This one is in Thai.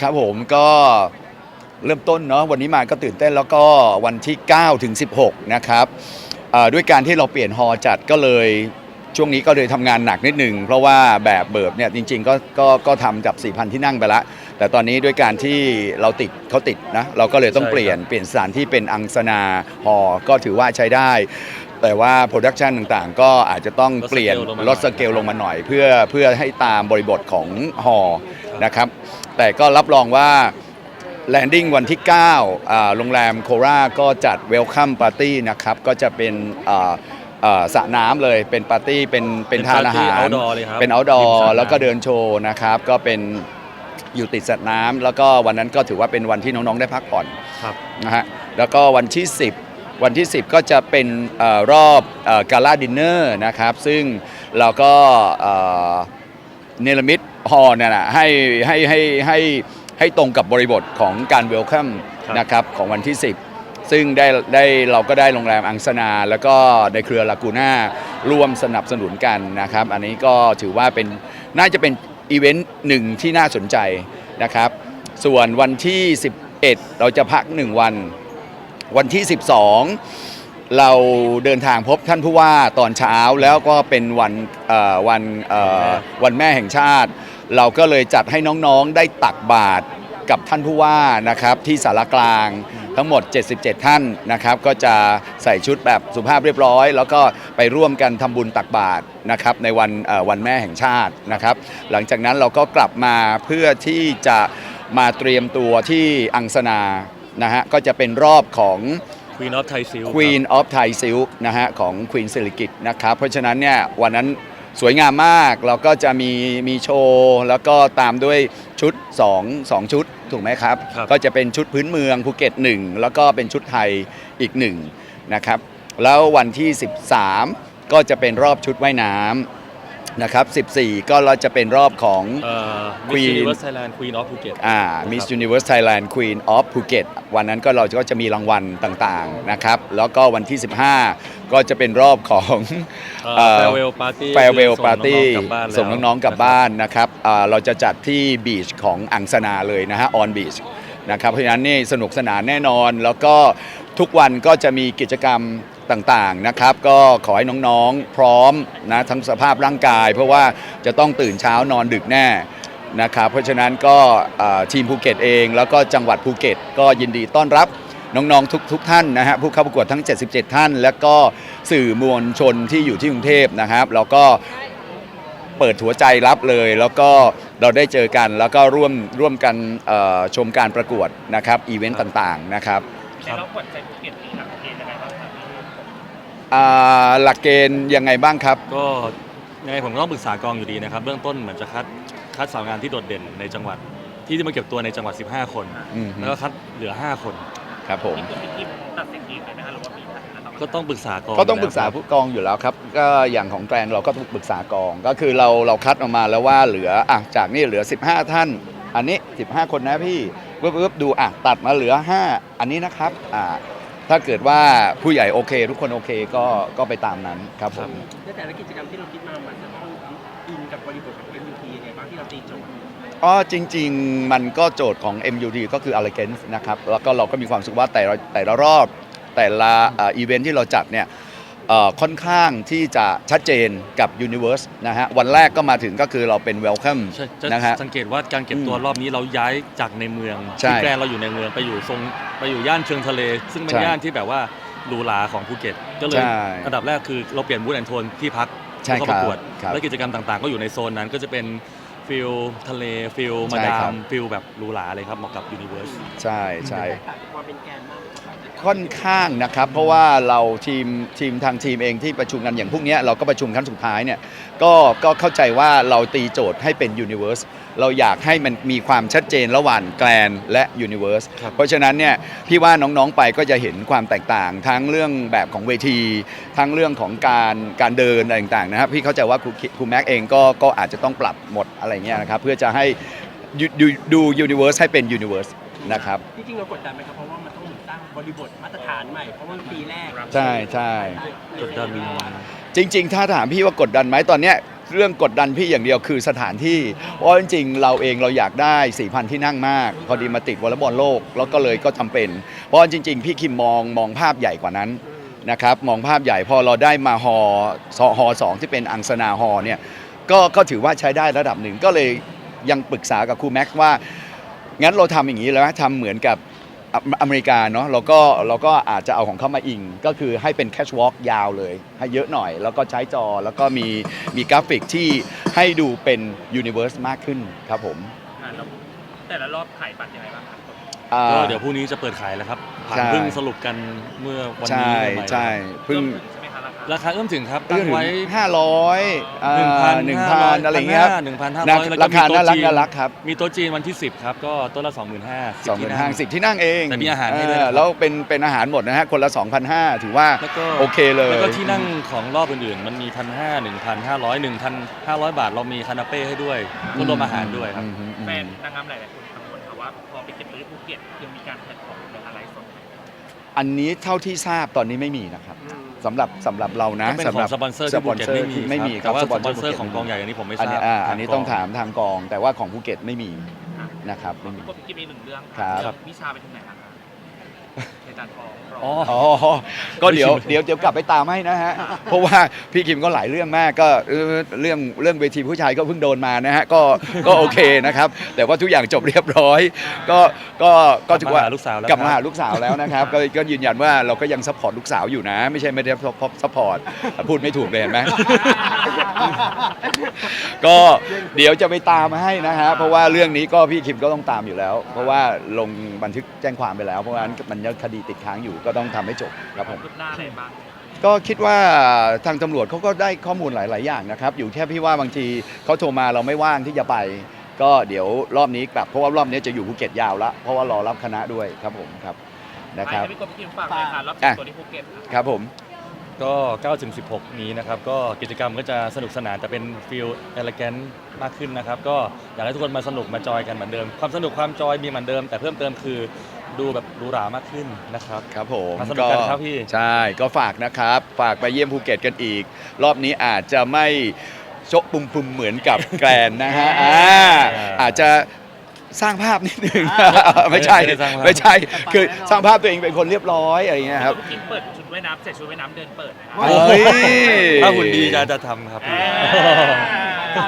ครับผมก็เริ่มต้นเนาะวันนี้มาก็ตื่นเต้นแล้วก็วันที่ 9 ถึง 16 นะครับด้วยการที่เราเปลี่ยนฮอจัดก็เลยช่วงนี้ก็เลยทำงานหนักนิดหนึ่งเพราะว่าแบบเบิร์บเนี่ยจริง ๆ ก็ก็ก็ทำกับ 4,000 ที่นั่งไปละ แต่ตอนนี้ด้วยการที่เราติดเขาติดนะเราก็เลยต้องเปลี่ยนเปลี่ยนสถานที่เป็นอังสนาฮอก็ถือว่าใช้ได้ แต่ว่าโปรดักชันต่างๆ ก็อาจจะต้องเปลี่ยนลดสเกลลงมาหน่อย เพื่อเพื่อให้ตามบริบทของฮอลล์นะครับ แต่ก็รับรองว่าแลนดิ้งวันที่9อ่าโรงแรมโคราก็จัดเวลคัมปาร์ตี้นะครับ ก็จะเป็นอ่าอ่าสระน้ำเลยเป็นปาร์ตี้เป็นเป็นทานอาหารเอาดอเลยครับเป็น outdoor ริมสระน้ำแล้วก็เดินโชว์นะครับ ก็เป็นอยู่ติดสระน้ำแล้วก็วันนั้นก็ถือว่าเป็นวันที่น้องๆได้พักผ่อนครับนะฮะแล้วก็วันที่ 10 วันที่ 10 ก็จะเป็นเออรอบกาลาดินเนอร์นะครับ ซึ่งเราก็เอ่อเนลมิตฮอลเนี่ยนะให้ให้ให้ให้ให้ตรงกับบริบทของการเวลคัมครับนะครับของวันที่ 10 ซึ่งได้ได้เราก็ได้โรงแรมอังสนา แล้วก็ในเครือลากูน่าร่วมสนับสนุนกันนะครับ อันนี้ก็ถือว่าเป็นน่าจะเป็นอีเวนต์หนึ่งที่น่าสนใจนะครับ ส่วนวันที่ 11 เราจะพัก 1 วัน วันที่ 12 เราเดินทางพบท่านผู้ว่าตอนเช้าแล้วก็เป็นวันวันวันแม่แห่งชาติ เราก็เลยจัดให้น้องๆได้ตักบาตรกับท่านผู้ว่านะครับที่สารกลางทั้งหมด 77 ท่านนะครับ ก็จะใส่ชุดแบบสุภาพเรียบร้อย แล้วก็ไปร่วมกันทำบุญตักบาตรนะครับในวันวันแม่แห่งชาตินะครับ หลังจากนั้นเราก็กลับมาเพื่อที่จะมาเตรียมตัวที่อังสนา นะฮะก็จะเป็นรอบของ Queen of Thai Silk Queen of Thai Silk นะฮะของ Queen สิริกิตนะครับเพราะฉะนั้นเนี่ยวันนั้นสวยงามมากเราก็จะมีมีโชว์ แล้วก็ตามด้วยชุด 2 2 ชุดถูกไหมครับ ครับ ก็จะเป็นชุดพื้นเมืองภูเก็ต 1 แล้วก็เป็นชุดไทยอีก1นะครับแล้ววันที่ 13 ก็จะเป็นรอบชุดว่ายน้ำ นะครับ 14 ก็เราจะเป็นรอบของเอ่อ Miss Queen Universe Thailand Queen of Phuket อ่า Miss Universe Thailand Queen of Phuket วันนั้นก็เราก็จะมีรางวัลต่างๆนะครับ แล้วก็วันที่ 15 ก็จะเป็นรอบของเอ่อ Farewell Party Farewell คือ Party ส่งน้องๆกลับบ้านแล้วส่งน้องๆกลับบ้านนะครับอ่าเราจะจัดที่บีชของอังสนาเลยนะฮะ on beach นะครับเพราะฉะนั้นนี่สนุกสนานแน่นอนแล้วก็ทุกวันก็จะมีกิจกรรม ต่างๆนะครับก็ขอให้น้องๆพร้อมนะทั้งสภาพร่างกาย เพราะว่าจะต้องตื่นเช้านอนดึกแน่นะครับเพราะฉะนั้นก็ทีมภูเก็ตเอง แล้วก็จังหวัดภูเก็ต ก็ยินดีต้อนรับน้องๆทุกทกท่านนะฮะผู้เข้าประกวดทั้ง 77 ท่าน และก็สื่อมวลชนที่อยู่ที่กรุงเทพนะครับแล้วก็เปิดหัวใจรับเลย แล้วก็เราได้เจอกัน แล้วก็ร่วมร่วมกันชมการประกวดนะครับอีเวนต์ต่างๆนะครับแล้วกดใจภูเก็ตมีหลักเกณฑ์ยังไงบ้างครับ อ่าหลักเกณฑ์ยังไงบ้างครับ ก็ยังไงผมก็ต้องปรึกษากองอยู่ดีนะครับ เบื้องต้นเหมือนจะคัดคัดสาวงานที่โดดเด่นในจังหวัดที่จะมาเก็บตัวในจังหวัด 15 คน อืมฮึแล้วก็คัดเหลือ 5 คน ครับผมนี่คือมีทีมตัดสินเองเลยไหมคะหรือว่ามีทางคณะกรรมการก็ต้องปรึกษากองก็ต้องปรึกษายู่แล้วผู้กองอยู่แล้วครับ ก็อย่างของแกรนเราก็ต้องปรึกษากองก็คือเราเราคัดออกมาแล้วว่าเหลืออะจากนี่เหลือ 15 ท่าน อันนี้ 15 คนนะพี่ปึ๊บปึ๊บดูอะตัดมาเหลือ 5 อันนี้นะครับอ่า ถ้าเกิดว่าผู้ใหญ่โอเค ทุกคนโอเคก็ก็ไปตามนั้นครับผมในแต่ละกิจกรรมที่เราคิดมามันจะต้องอินกับบริบทของ MUT ยังไงบ้างที่เราตีโจทย์อ๋อจริง ๆ มันก็โจทย์ของ MUD ก็คือ elegance นะครับแล้วก็เราก็มีความรู้สึกว่าแต่ละแต่ละรอบแต่ละอีเวนท์ที่เราจัดเนี่ยเอ่อ ค่อนข้างที่จะชัดเจนกับ Universe นะฮะวันแรกก็มาถึงก็คือเราเป็น welcome ใช่จะนะฮะ สังเกตว่าการเก็บตัวอืมรอบนี้เราย้ายจากในเมืองใช่ที่แกรนด์เราอยู่ในเมืองไปอยู่ทรงไปอยู่ย่านเชิงทะเล ซึ่งเป็นใช่ย่านที่แบบว่าหรูหราของภูเก็ต ก็เลยใช่อันดับแรกคือเราเปลี่ยนบูธแอนโทนที่พักใช่เข้าประกวดครับและกิจกรรมต่างๆ ก็อยู่ในโซนนั้นก็จะเป็นฟิลทะเลฟิลมาใช่ดาครัมบฟิลแบบหรูหราเลยครับเหมาะกับยูนิเวอร์ส ใช่ใช่ความเป็นแกนมาก ค่อนข้างนะครับ เพราะว่าเราทีมทีมทางทีมเองที่ประชุมกันอย่างพวกเนี้ยเราก็ประชุมครั้งสุดท้ายเนี่ยก็ก็เข้าใจว่าเราตีโจทย์ให้เป็น Universe เราอยากให้มันมีความชัดเจนระหว่างแกลนและ Universe ครับเพราะฉะนั้นเนี่ยพี่ว่าน้องๆไปก็จะเห็นความแตกต่าง ทั้งเรื่องแบบของเวที ทั้งเรื่องของการการเดินอะไรต่างๆนะครับพี่เข้าใจว่าครูคิครูแม็กเองก็ก็อาจจะต้องปรับหมดอะไรเงี้ยนะครับเพื่อจะให้ดูดูดู Universe ให้เป็น Universe นะครับ จริงๆเรากดดันไหมครับ บริบทมาตรฐานใหม่ เพราะว่ามันปีแรกใช่ใช่กดดันจริง ๆ ถ้าถามพี่ว่ากดดันไหมตอนเนี้ยเรื่องกดดันพี่อย่างเดียวคือสถานที่ เพราะจริงๆเราเองเราอยากได้ 4,000 ที่นั่งมาก พอดีมาติดวอลเลย์บอลโลก แล้วก็เลยก็จำเป็น เพราะจริง ๆ พี่คิมมองมองภาพใหญ่กว่านั้นนะครับมองภาพใหญ่พอเราได้มาฮอสฮอสองที่เป็นอังสนาฮอเนี่ยก็ก็ถือว่าใช้ได้ระดับหนึ่งก็เลยยังปรึกษากับครูแม็กซ์ว่า งั้นเราทำอย่างนี้แล้วทำเหมือนกับอ อเมริกาเนาะเราก็เราก็อาจจะเอาของเข้ามาอิง ก็คือให้เป็นแคชวอล์กยาวเลย ให้เยอะหน่อย แล้วก็ใช้จอแล้วก็มีมีกราฟิกที่ให้ดูเป็นยูนิเวอร์สมากขึ้นครับผมอ่าแล้วแต่ละรอบขายบัตรยังไงบ้างครับอ่าก็เดี๋ยวพรุ่งนี้จะเปิดขายแล้วครับผ่านใช่เพิ่งสรุปกันเมื่อวันใช่นี้ใหม่ๆ ใช่เพิ่งใช่ไหมคะ ราคาราคาเอื้อมถึงครับเพิ่ตั้งงถึงไว้ ห้าร้อยหนึ่งพันหนึ่งพันอะไรอย่างเงี้ยครับหนึ่งพันห้านะร้อยแล้วก็ราคามีโต๊ะน่ารักจีนน่ารักครับ มีโต๊ะจีนวันที่ 10 ครับ ก็โต๊ะละ25,000สองหมื่นห้าสิบที่นั่งเองแต่มีอาหารให้ด้วยนะครับเออแล้วเป็นเป็นอาหารหมดนะฮะคนละ2,500ถือว่าแล้วก็โอเคเลยแล้วก็ที่นั่งของรอบอื่นๆ มันมีพันห้าหนึ่งพันห้าร้อยหนึ่งพันห้าร้อยบาทเรามีคานาเป้ให้ด้วยก็รวมอาหารด้วยครับอืมอืมอืมแฟนนางงามหลายๆคนกังวลค่ะว่าพอไปเก็บตัวที่ภูเก็ตยังมีการแพลตฟอร์มในอะไรสดอันนี้เท่าที่ทราบตอนนี้ไม่มีนะครับ สำหรับสำหรับเรานะเป็นสำขหอรังสปอนเซอร์ที่ภูเก็ตไม่มีไม่มีครับครับแต่ว่าสปอนเซอภูร์ก็ตของกองใหญ่อันนี้ผมไม่ทอันราบนี้อ่าอันนี้ต้องกถามทางกอง แต่ว่าของภูเก็ตไม่มีนะครับไม่มี พี่กบพี่กิมมีหนึ่งเรื่องครับ เรื่องวิชาไปถึงไหนแล้วคะ ในการฟ้องร้องอ๋อ อ๋อ ก็เดี๋ยวเดี๋ยวเดี๋ยวกลับไปตามให้นะฮะ เพราะว่าพี่คิมก็หลายเรื่องมากก็เออเรื่องเรื่องเวทีผู้ชายก็เพิ่งโดนมานะฮะ ก็ก็โอเคนะครับ แต่ว่าทุกอย่างจบเรียบร้อย ก็ก็ก็ถือว่ากลับมาหาลูกสาวแล้ว กลับมาครับหาลูกสาวแล้วนะครับก็ก็ยืนยันว่าเราก็ยังซัพพอร์ตลูกสาวอยู่นะ ไม่ใช่ไม่ได้ซัพพอร์ตพูดไม่ถูกเลยเห็นไหม ก็เดี๋ยวจะไปตามให้นะฮะเพราะว่าเรื่องนี้ก็พี่คิมก็ต้องตามอยู่แล้ว เพราะว่าลงบันทึกแจ้งความไปแล้ว เพราะว่ามันยังคดีติดค้างอยู่ก็ต้องทำให้จบครับผมคืบหน้าอะไรบ้างก็คิดว่าทางตำรวจเขาก็ได้ข้อมูลหลาย ๆ อย่างนะครับ อยู่แค่พี่ว่าบางทีเขาโทรมาเราไม่ว่างที่จะไป ก็เดี๋ยวรอบนี้กลับเพราะว่ารอบนี้จะอยู่ภูเก็ตยาวละเพราะว่ารอรับคณะด้วยครับผมครับนะครับให้พี่กบพี่กิมฝากเลยค่ะรอบเก็บตัวที่ภูเก็ตค่ะ ครับผม ก็9ถึง16 นี้นะครับ ก็กิจกรรมก็จะสนุกสนานแต่เป็นฟิลเอลแกนมากขึ้นนะครับ ก็อยากให้ทุกคนมาสนุกมาจอยกันเหมือนเดิม ความสนุกความจอยมีเหมือนเดิม แต่เพิ่มเติมคือ ดูแบบหรูหรามากขึ้นนะครับ ครับผมมาสนุกกันครับพี่ ใช่ก็ฝากนะครับ ฝากไปเยี่ยมภูเก็ตกันอีก รอบนี้อาจจะไม่โชกปุ่มปุ่มๆเหมือนกับแกรนนะฮะอ่าอาจจะสร้างภาพนิดนึงไม่ใช่ไม่ได้สร้างภาพ ไม่ใช่ คือสร้างภาพตัวเองเป็นคนเรียบร้อยอะไรอย่างเงี้ยครับพี่กิมเปิดชุดว่ายน้ำเสร็จชุดว่ายน้ำเดินเปิดนะคะเฮ้ย ถ้าหุ่นดีจะจะทำครับพี่ อ่า